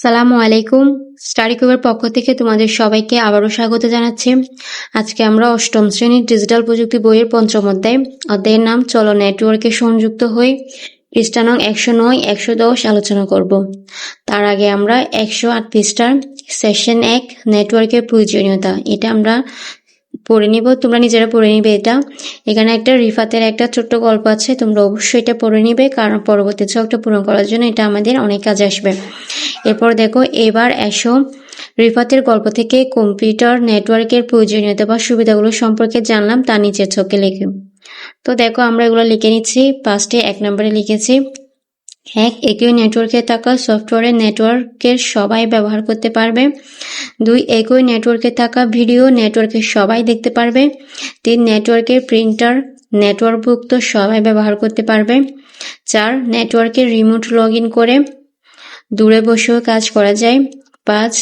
সালামু আলাইকুম। স্টাডি কুবের পক্ষ থেকে তোমাদের সবাইকে আবারও স্বাগত জানাচ্ছি। আজকে আমরা অষ্টম শ্রেণির ডিজিটাল প্রযুক্তি বইয়ের পঞ্চম অধ্যায়, অধ্যায়ের নাম চলো নেটওয়ার্কে সংযুক্ত হয়ে পৃষ্ঠানং একশো নয়, একশো দশ আলোচনা করব। তার আগে আমরা একশো আট পৃষ্ঠার সেশন এক নেটওয়ার্কের প্রয়োজনীয়তা। এটা আমরা পড়ে নিব, তোমরা নিজেরা পড়ে নিবে এটা। এখানে একটা রিফাতের একটা ছোট্ট গল্প আছে, তোমরা অবশ্যই এটা পড়ে নিবে, কারণ পরবর্তী ছকটা পূরণ করার জন্য এটা আমাদের অনেক কাজে আসবে। এরপর দেখো, এবার এসো, রিফাতের গল্প থেকে কম্পিউটার নেটওয়ার্কের প্রয়োজনীয়তা বা সুবিধাগুলো সম্পর্কে জানলাম, তা নিচের ছকে লিখে। তো দেখো, আমরা এগুলো লিখে নিচ্ছি ফার্স্টে এক নম্বরে লিখেছি এক একই নেটওয়ার্কে থাকা সফটওয়্যারের নেটওয়ার্কের সবাই ব্যবহার করতে পারবে। দুই, একই নেটওয়ার্কে থাকা ভিডিও নেটওয়ার্কের সবাই দেখতে পারবে। তিন নেটওয়ার্কের প্রিন্টার নেটওয়ার্কভুক্ত সবাই ব্যবহার করতে পারবে। চার নেটওয়ার্কের রিমোট লগ করে দূরে বসেও কাজ করা যায়। পাঁচ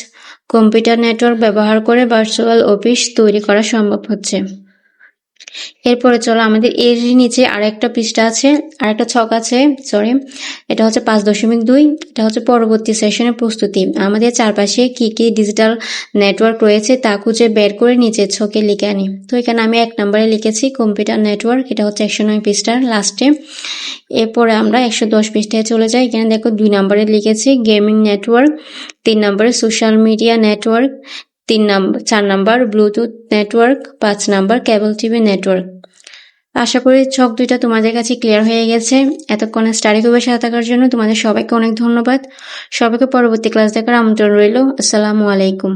কম্পিউটার নেটওয়ার্ক ব্যবহার করে ভার্চুয়াল অফিস তৈরি করা সম্ভব হচ্ছে। এরপরে চলো আমাদের এর নিচে আরেকটা পৃষ্ঠা আছে, আরেকটা ছক আছে সরি এটা হচ্ছে পাঁচ দশমিক দুই, এটা হচ্ছে পরবর্তী সেশনের প্রস্তুতি। আমাদের চারপাশে কি কি ডিজিটাল নেটওয়ার্ক রয়েছে তা খুঁজে বের করে নিচের ছকে লিখে আনি। তো এখানে আমি এক নম্বরে লিখেছি কম্পিউটার নেটওয়ার্ক এটা হচ্ছে একশো নয় পৃষ্ঠার লাস্টে এরপরে আমরা একশো দশ পৃষ্ঠায় চলে যাই। এখানে দেখো দুই নম্বরে লিখেছি গেমিং নেটওয়ার্ক তিন নম্বরে সোশ্যাল মিডিয়া নেটওয়ার্ক তিন নাম্বার চার নাম্বার ব্লুটুথ নেটওয়ার্ক পাঁচ নাম্বার কেবল টিভি নেটওয়ার্ক আশা করি ছক দুইটা তোমাদের কাছে ক্লিয়ার হয়ে গেছে। এতক্ষণে স্টাডি গ্রুপের সাথে থাকার জন্য তোমাদের সবাইকে অনেক ধন্যবাদ। সবাইকে পরবর্তী ক্লাস দেখার আমন্ত্রণ রইল। আসসালামু আলাইকুম।